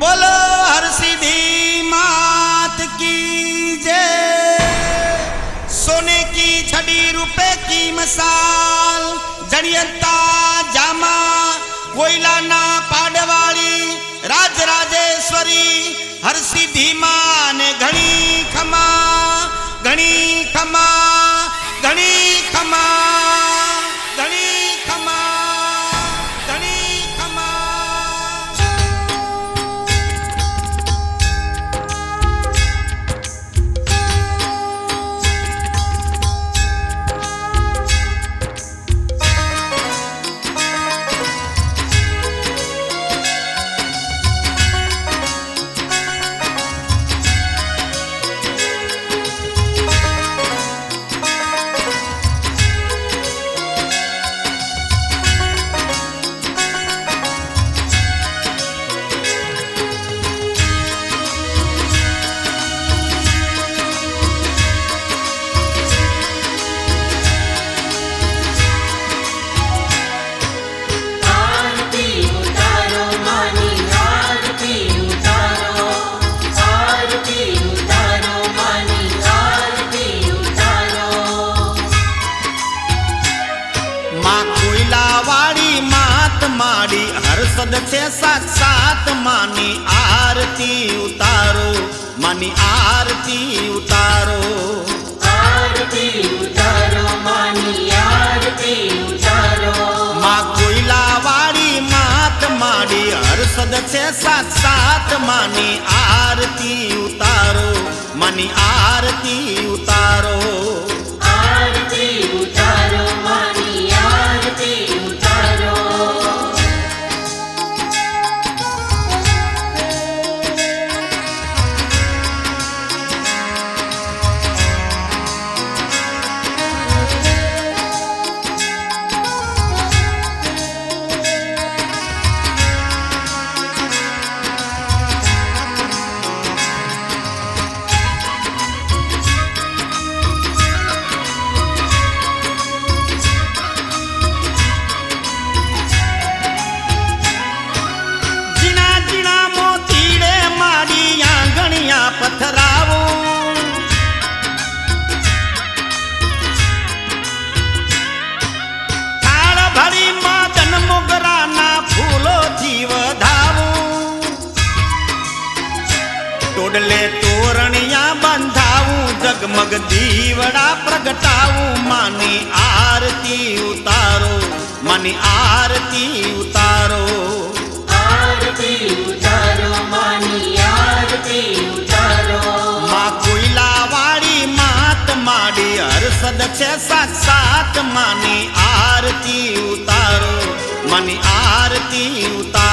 બોલો હરસિદ્ધિ માત કી જય. સોને કી છડી રૂપે કી મસાલ. જણિયતા જામા કોયલાના પાડવાળી, રાજરાજેશ્વરી. હરસિદ્ધિ માં ને ઘણી ખમા, ઘણી માની આરતી ઉતારો માની આરતી ઉતારો. આરતી ઉતારો માની આરતી ઉતારો. માં કોઈલા વાળી માત માડી હર્ષદ છે સાક્ષાત માની આરતી ઉતારો માની આરતી ઉતારો. જગમગ દીવડા પ્રગટાવું માની આરતી ઉતારો માની આરતી ઉતારો આરતી ઉતારો માની આરતી ઉતારો માં કોયલા વાળી માત માડી હર્ષદ છે સાક્ષાત માની આરતી ઉતારો માની આરતી ઉતારો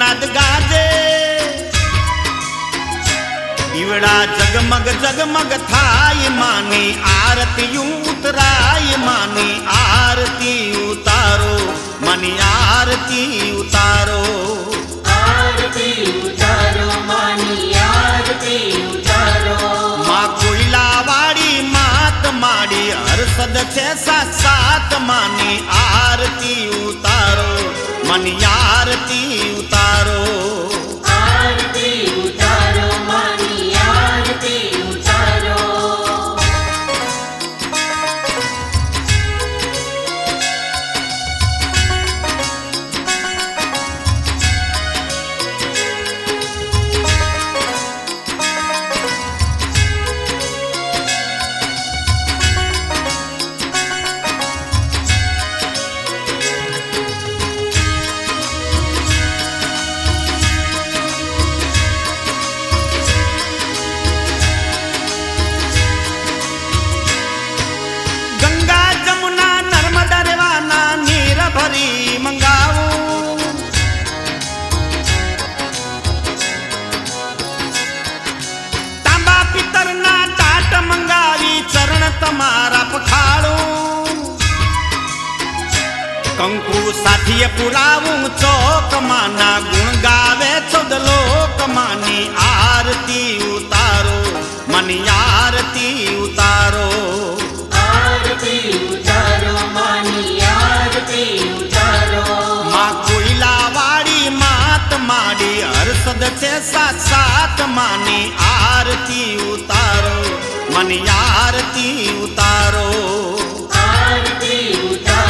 નાદ ગાજે. દીવડા જગમગ જગમગ થાય માની આરતી ઉતરાય માની આરતી ઉતારો માની આરતી ઉતારો. આરતી ઉતારો માની આરતી ઉતારો. માં કોયલા વાળી માત માડી હર્ષદ છે સાક્ષાત માની આરતી ઉતારો. મની આરતી ઉતારો. તમારા પખાડું કંકુ સાથીએ પુરાવું ચોકમાના ગુણ ગાવે ચૌદ લોકમાની આરતી ઉતારો મની આરતી ઉતારો. આરતી ઉતારો માની આરતી ઉતારો. માં કોઈલા વાળી માત માડી હર્ષદ છે સાત સાત માની આરતી ઉતારો. મની આરતી ઉતારો. આરતી ઉતારો.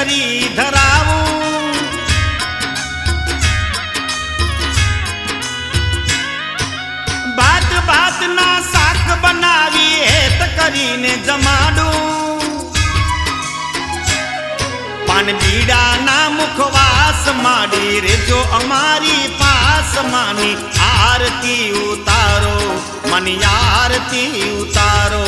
કરી ધરાવું ભાત ના શાક બનાવી હેત કરીને જમાડું પાન બીડાના મુખવાસ માંડી રેજો અમારી પાસ માની આરતી ઉતારો મની આરતી ઉતારો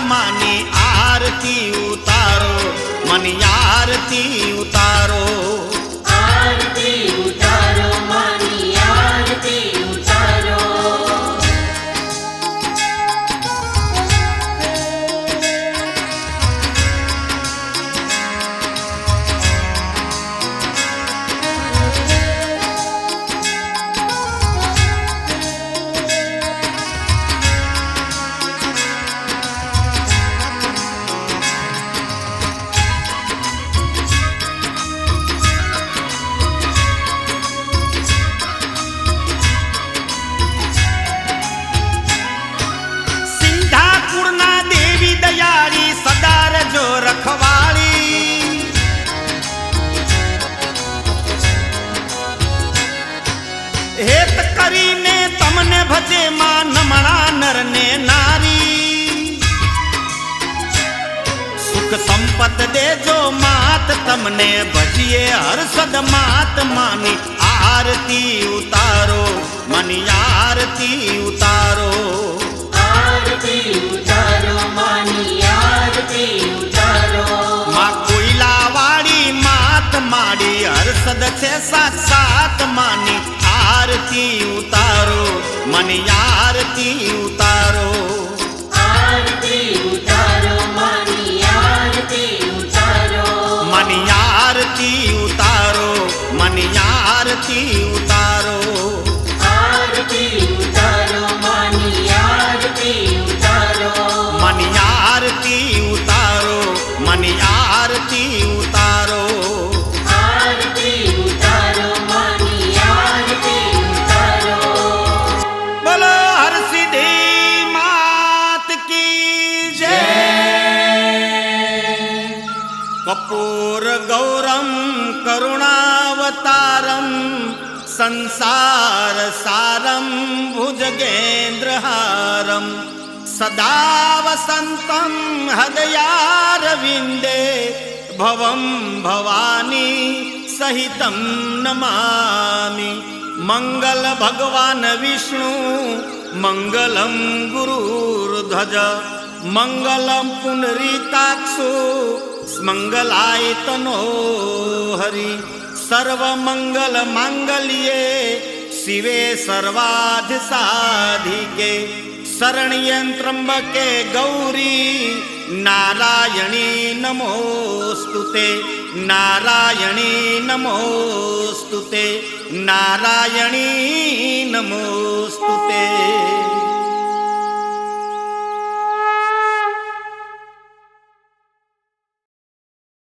માની આરતી ઉતારો મની આરતી તમને ભજે માં નમણા નર ને નારી. સુખ સંપત દેજો માત તમને ભજીએ હર્ષદ માત. માની આરતી ઉતારો મની આરતી ઉતારો. આરતી ઉતારો માની આરતી ઉતારો. માં કોઈલા વાળી માત માડી હર્ષદ છે સાત સાત માની આરતી ઉતારો મને આરતી ઉતારો આરતી ઉતારો મને આરતી ઉતારો મને આરતી ઉતારો મને આરતી ઉતારો अवतारं संसारसारं भुजगेन्द्रहारं सदा वसन्तं हृदयारविन्दे भवं भवानी सहितं नमामि। मङ्गलभगवान् विष्णु मङ्गलं गुरुर्ध्वज। मङ्गलं पुनरीताक्षो मङ्गलायतनो हरि ಸರ್ವ ಮಂಗಲ ಮಾಂಗಲ್ಯೇ, ಶಿವೇ ಸರ್ವಾಧಿ ಸಾಧಿಕೆ. ಸರಣಿಯಂತ್ರಂಬಕೆ ಗೌರಿ ನಾರಾಯಣಿ ನಮೋಸ್ತುತೆ ನಾರಾಯಣಿ ನಮೋಸ್ತುತೆ ನಾರಾಯಣಿ ನಮೋಸ್ತುತೆ ನಾರಾಯಣಿ ನಮೋಸ್ತುತೆ.